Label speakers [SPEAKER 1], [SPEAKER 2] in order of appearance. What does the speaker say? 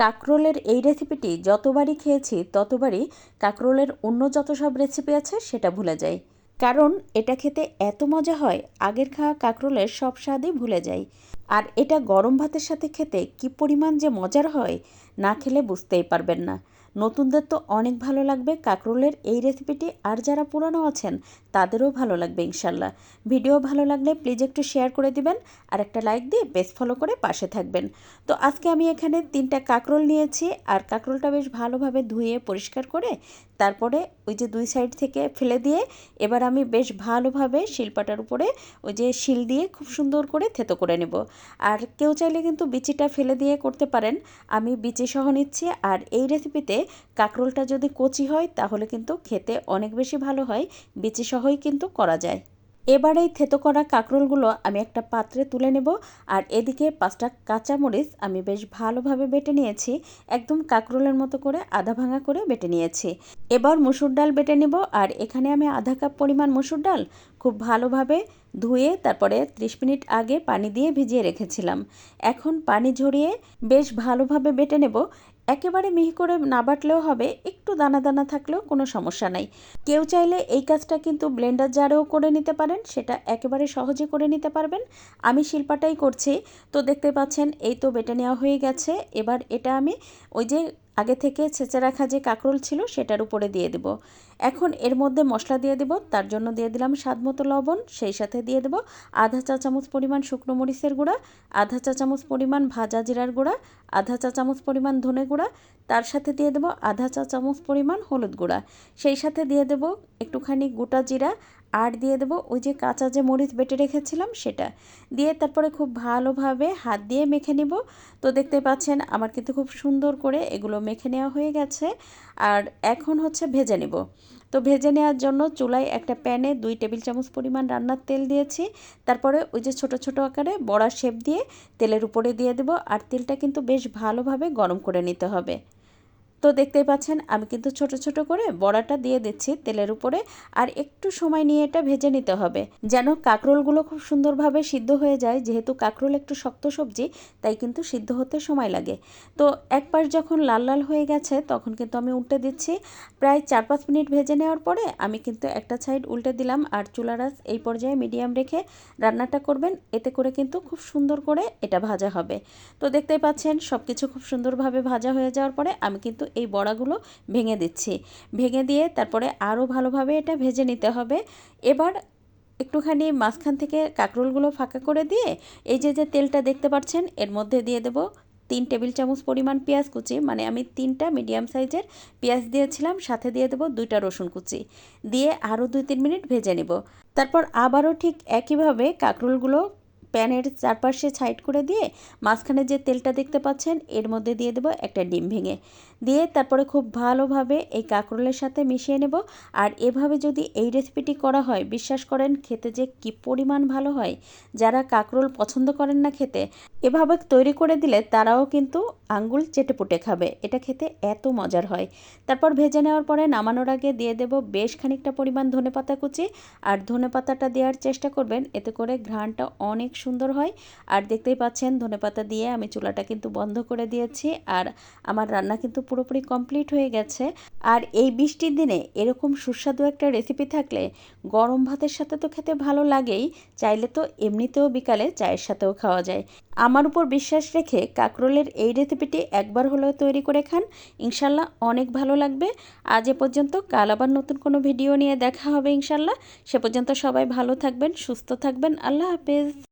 [SPEAKER 1] কাকরোলের এই রেসিপিটি যতবারই খেয়েছি, ততবারই কাকরোলের অন্য যত সব রেসিপি আছে সেটা ভুলে যাই। কারণ এটা খেতে এত মজা হয়, আগের খাওয়া কাকরোলের সব স্বাদই ভুলে যাই। আর এটা গরম ভাতের সাথে খেতে কি পরিমাণ যে মজার হয়, না খেলে বুঝতেই পারবেন না। নতুনদের তো অনেক ভালো লাগবে কাকরোলের এই রেসিপিটি, আর যারা পুরনো আছেন তাদেরও ভালো লাগবে ইনশাল্লাহ। ভিডিও ভালো লাগলে প্লিজ একটু শেয়ার করে দিবেন আর একটা লাইক দিয়ে বেশ ফলো করে পাশে থাকবেন। তো আজকে আমি এখানে তিনটা কাকরোল নিয়েছি আর কাকরোলটা বেশ ভালোভাবে ধুয়ে পরিষ্কার করে তারপরে ওই যে দুই সাইড থেকে ফেলে দিয়ে এবার আমি বেশ ভালোভাবে শিলপাটার উপরে ওই যে শিল দিয়ে খুব সুন্দর করে থেতো করে নেব। আর কেউ চাইলে কিন্তু বিচিটা ফেলে দিয়ে করতে পারেন। আমি বিচি সহ নিচ্ছি আর এই রেসিপিতে কাঁকরোলটা যদি কচি হয় তাহলে কিন্তু খেতে অনেক বেশি ভালো হয়। বিচি সহই কিন্তু করা যায়। এবার এই থেতো করা কাঁকরোলগুলো আমি একটা পাত্রে তুলে নেব আর এদিকে পাঁচটা কাঁচামরিচ আমি বেশ ভালোভাবে বেটে নিয়েছি, একদম কাঁকরোলের মতো করে আধা ভাঙা করে বেটে নিয়েছি। এবার মুসুর ডাল বেটে নেব আর এখানে আমি আধা কাপ পরিমাণ মুসুর ডাল খুব ভালোভাবে ধুয়ে তারপরে ত্রিশ মিনিট আগে পানি দিয়ে ভিজিয়ে রেখেছিলাম। এখন পানি ঝরিয়ে বেশ ভালোভাবে বেটে নেব একেবারে মিহি করে না বাটলেও হবে, একটু দানা দানা থাকলেও কোনো সমস্যা নাই। কেউ চাইলে এই কাজটা কিন্তু ব্লেন্ডার জারেও করে নিতে পারেন, সেটা একেবারে সহজে করে নিতে পারবেন। আমি শিল্পাটাই করছি, তো দেখতে পাচ্ছেন এই তো বেটে নেওয়া হয়ে গেছে। এবার এটা আমি ওই যে আগে থেকে ছেঁচে রাখা যে কাঁকরোল ছিল সেটার উপরে দিয়ে দেব। এখন এর মধ্যে মশলা দিয়ে দেব, তার জন্য দিয়ে দিলাম স্বাদ মতো লবণ, সেই সাথে দিয়ে দেব আধা চা চামচ পরিমাণ শুকনো মরিচের গুঁড়া, আধা চা চামচ পরিমাণ ভাজা জিরার গুঁড়া, আধা চা চামচ পরিমাণ ধনে গুঁড়া, তার সাথে দিয়ে দেব আধা চা চামচ পরিমাণ হলুদ গুঁড়া। সেই সাথে দিয়ে দেব একটুখানি গোটা জিরা আর দিয়ে দেবো ওই যে কাঁচা যে মরিচ বেটে রেখেছিলাম সেটা। দিয়ে তারপরে খুব ভালোভাবে হাত দিয়ে মেখে নিব। তো দেখতে পাচ্ছেন আমার কিন্তু খুব সুন্দর করে এগুলো মেখে নেওয়া হয়ে গেছে। আর এখন হচ্ছে ভেজে নেব। তো ভেজে নেওয়ার জন্য চুলায় একটা প্যানে দুই টেবিল চামচ পরিমাণ রান্নার তেল দিয়েছি। তারপরে ওই যে ছোট ছোট আকারে বড়া শেপ দিয়ে তেলের উপরে দিয়ে দেবো। আর তেলটা কিন্তু বেশ ভালোভাবে গরম করে নিতে হবে। তো দেখতেই পাচ্ছেন, আমি কিন্তু ছোট ছোট করে বড়াটা দিয়ে দিচ্ছি তেলের উপরে আর একটু সময় নিয়ে এটা ভেজে নিতে হবে। যেন কাঁকরোলগুলো খুব সুন্দরভাবে সিদ্ধ হয়ে যায়, যেহেতু কাঁকরোল একটু শক্ত সবজি, তাই কিন্তু সিদ্ধ হতে সময় লাগে। তো এক পাশ যখন লাল লাল হয়ে গেছে, তখন কিন্তু আমি উল্টে দিচ্ছি। প্রায় চার পাঁচ মিনিট ভেজে নেওয়ার পরে আমি কিন্তু একটা সাইড উল্টে দিলাম আর চুলারাস এই পর্যায়ে মিডিয়াম রেখে রান্নাটা করবেন। এতে করে কিন্তু খুব সুন্দর করে এটা ভাজা হবে। তো দেখতেই পাচ্ছেন সব কিছু খুব সুন্দরভাবে ভাজা হয়ে যাওয়ার পরে আমি কিন্তু এই বড়াগুলো ভেঙে দিচ্ছি। ভেঙে দিয়ে তারপরে আরও ভালোভাবে এটা ভেজে নিতে হবে। এবার একটুখানি মাঝখান থেকে কাঁকরোলগুলো ফাঁকা করে দিয়ে এই যে যে তেলটা দেখতে পাচ্ছেন, এর মধ্যে দিয়ে দেব তিন টেবিল চামচ পরিমাণ পেঁয়াজ কুচি। মানে আমি তিনটা মিডিয়াম সাইজের পেঁয়াজ দিয়েছিলাম, সাথে দিয়ে দেবো দুইটা রসুন কুচি। দিয়ে আরও দুই তিন মিনিট ভেজে নেব। তারপর আবারও ঠিক একইভাবে কাঁকরোলগুলো প্যানের চারপাশে সাইড করে দিয়ে মাঝখানে যে তেলটা দেখতে পাচ্ছেন, এর মধ্যে দিয়ে দেবো একটা ডিম ভেঙে। দিয়ে তারপরে খুব ভালোভাবে এই কাঁকরোলের সাথে মিশিয়ে নেব। আর এভাবে যদি এই রেসিপিটি করা হয়, বিশ্বাস করেন খেতে যে কি পরিমাণ ভালো হয়। যারা কাঁকরোল পছন্দ করেন না খেতে এভাবে তৈরি করে দিলে তারাও কিন্তু আঙ্গুল চেটে পুটে খাবে। এটা খেতে এত মজার হয়। তারপর ভেজে নেওয়ার পরে নামানোর আগে দিয়ে দেব বেশ খানিকটা পরিমাণ ধনে পাতা কুচি। আর ধনে পাতাটা দেওয়ার চেষ্টা করবেন, এতে করে ঘ্রাণটা অনেক সুন্দর হয়। আর দেখতেই পাচ্ছেন ধনে পাতা দিয়ে আমি চুলাটা কিন্তু বন্ধ করে দিয়েছি। আর আমার রান্না কিন্তু পুরোপুরি কমপ্লিট হয়ে গেছে। আর এই বৃষ্টির দিনে এরকম সুস্বাদু একটা রেসিপি থাকলে গরম ভাতের সাথে তো খেতে ভালো লাগেই। চাইলে তো এমনিতেও বিকালে চায়ের সাথেও খাওয়া যায়। আমার উপর বিশ্বাস রেখে কাকরোলের এই রেসিপিটি একবার হলেও তৈরি করে খান। ইনশাল্লাহ অনেক ভালো লাগবে। আজ এ পর্যন্ত, কাল আবার নতুন কোনো ভিডিও নিয়ে দেখা হবে ইনশাল্লাহ। সে পর্যন্ত সবাই ভালো থাকবেন, সুস্থ থাকবেন। আল্লাহ হাফেজ।